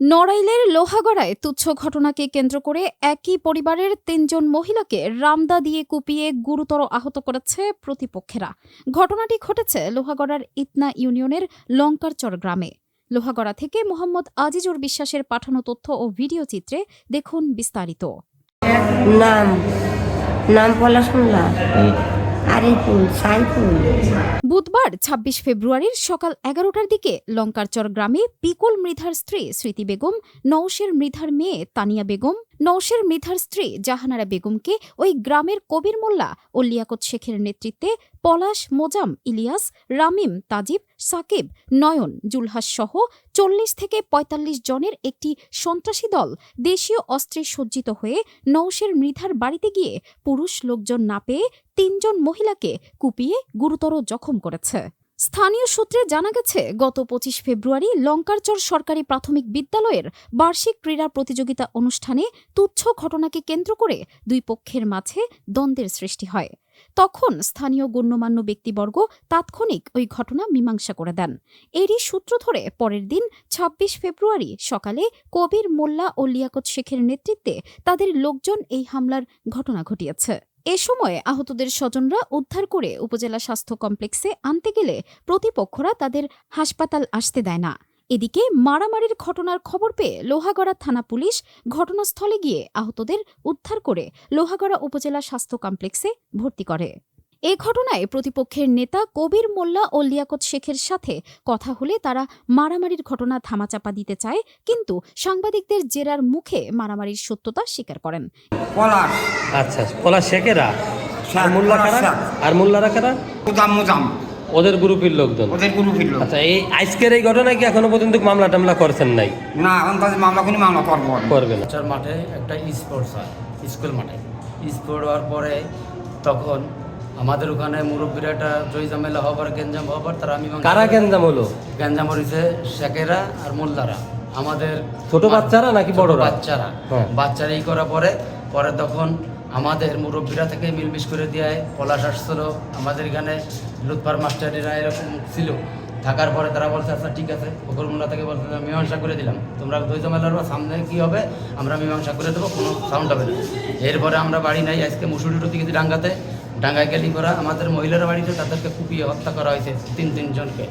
নড়াইলের লোহাগড়ায় তুচ্ছ ঘটনাকে কেন্দ্র করে একই পরিবারের তিনজন মহিলাকে রামদা দিয়ে কুপিয়ে গুরুতর আহত করেছে প্রতিপক্ষেরা। ঘটনাটি ঘটেছে লোহাগড়ার ইতনা ইউনিয়নের লঙ্কারচর গ্রামে। লোহাগড়া থেকে মোহাম্মদ আজিজুর বিশ্বাসের পাঠানো তথ্য ও ভিডিও চিত্রে দেখুন বিস্তারিত। নাম নাম পলাশ বুধবার ২৬ ফেব্রুয়ারির সকাল এগারোটার দিকে লঙ্কারচর গ্রামে পিকুল মৃধার স্ত্রী স্মৃতি বেগম নৌশের মৃধার মেয়ে তানিয়া বেগম নৌশের মৃধার স্ত্রী জাহানারা বেগমকে ওই গ্রামের কবির মোল্লা ও লিয়াকত শেখের নেতৃত্বে পলাশ, মোজাম, ইলিয়াস, রামিম, তাজিব, সাকিব, নয়ন, জুলহাস সহ চল্লিশ থেকে ৪৫ জনের একটি সন্ত্রাসী দল দেশীয় অস্ত্রে সজ্জিত হয়ে নৌশের মৃধার বাড়িতে গিয়ে পুরুষ লোকজন না পেয়ে তিনজন মহিলাকে কুপিয়ে গুরুতর জখম করেছে। স্থানীয় সূত্রে জানা গেছে, গত পঁচিশ ফেব্রুয়ারি লঙ্কারচর সরকারি প্রাথমিক বিদ্যালয়ের বার্ষিক ক্রীড়া প্রতিযোগিতা অনুষ্ঠানে তুচ্ছ ঘটনাকে কেন্দ্র করে দুই পক্ষের মাঝে দ্বন্দ্বের সৃষ্টি হয়। তখন স্থানীয় গণ্যমান্য ব্যক্তিবর্গ তাৎক্ষণিক ওই ঘটনা মীমাংসা করে দেন। এরই সূত্র ধরে পরের দিন ২৬ ফেব্রুয়ারি সকালে কবির মোল্লা ও লিয়াকত শেখের নেতৃত্বে তাদের লোকজন এই হামলার ঘটনা ঘটিয়েছে। এ সময় আহতদের স্বজনরা উদ্ধার করে উপজেলা স্বাস্থ্য কমপ্লেক্সে আনতে গেলে প্রতিপক্ষরা তাদের হাসপাতাল আসতে দেয় না। এদিকে মারামারির ঘটনার খবর পেয়ে লোহাগড়া থানা পুলিশ ঘটনাস্থলে গিয়ে আহতদের উদ্ধার করে লোহাগড়া উপজেলা স্বাস্থ্য কমপ্লেক্সে ভর্তি করে। এ ঘটনায় প্রতিপক্ষের নেতা কবির মোল্লা ও লিয়াকত শেখের সাথে কথা হলে তারা মারামারির ঘটনা ধামাচাপা দিতে চায় কিন্তু সাংবাদিকদের জেরার মুখে মারামারির সত্যতা স্বীকার করেন। আচ্ছা পলা শেখেরা? আর মোল্লা কারা? আর মোল্লারা কারা? মুজাম মুজাম। ওদের গ্রুপের লোকজন? ওদের গুরু ফিরল আচ্ছা এই আজকের এই ঘটনায় কি এখনও পর্যন্ত মামলা টামলা করছেন নাই? না এখন তাদের মামলা কোনো মামলা করব করবে না। মাঠে একটা স্পোর্টস হয় স্কুল মাঠে। স্পোর্ট হওয়ার পরে তখন আমাদের ওখানে মুরব্বীরা একটা জয় ঝামেলা হবার গেঞ্জাম হবার তারা আমি কারা গেঞ্জাম হলো? গেঞ্জাম হয়েছে শেখেরা আর মোল্লারা। আমাদের ছোট বাচ্চারা নাকি বড়রা? বাচ্চারা। হ্যাঁ। বাচ্চারা এই করার পরে পরে তখন আমাদের মুরব্বীরা থেকে মিলমিশ করে দেয় পলাশ আসছিল। আমাদের এখানে লুৎপার মাস্টারিরা এরকম ছিল। থাকার পরে তারা বলছে আচ্ছা ঠিক আছে। ফকরমুল্লা থেকে বলছে "আমি মীমাংসা করে দিলাম। তোমরা দই জমেলার সামনে কি হবে? আমরা মীমাংসা করে দেবো কোনো সাউন্ড হবে না। এরপরে আমরা বাড়ি নাই আজকে মুসুরি টুতি গেছি ডাঙ্গাতে। ডাঙ্গায় গেলি করা আমাদের মহিলার বাড়িতে তাদেরকে কুপিয়ে হত্যা করা হয়েছে তিন তিনজনকে।